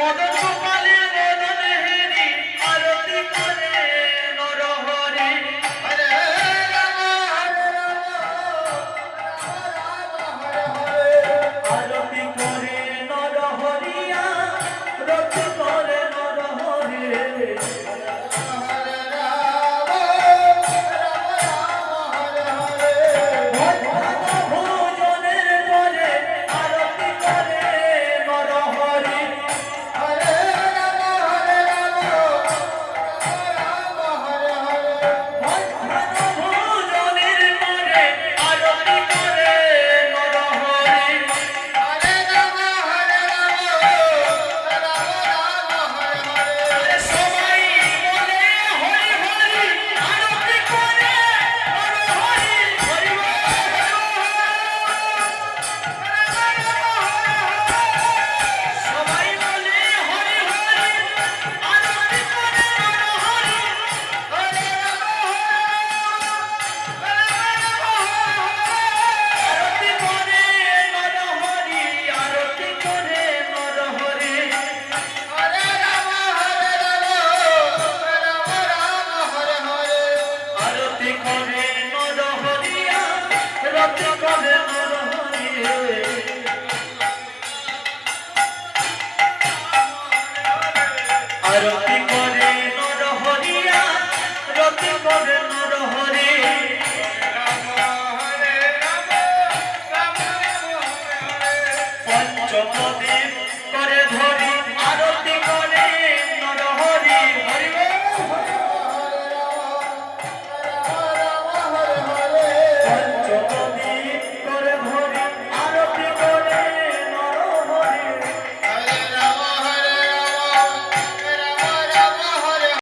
মদন আরতি করে নর হরিয়া রতি করে নর হরি পঞ্চমদেব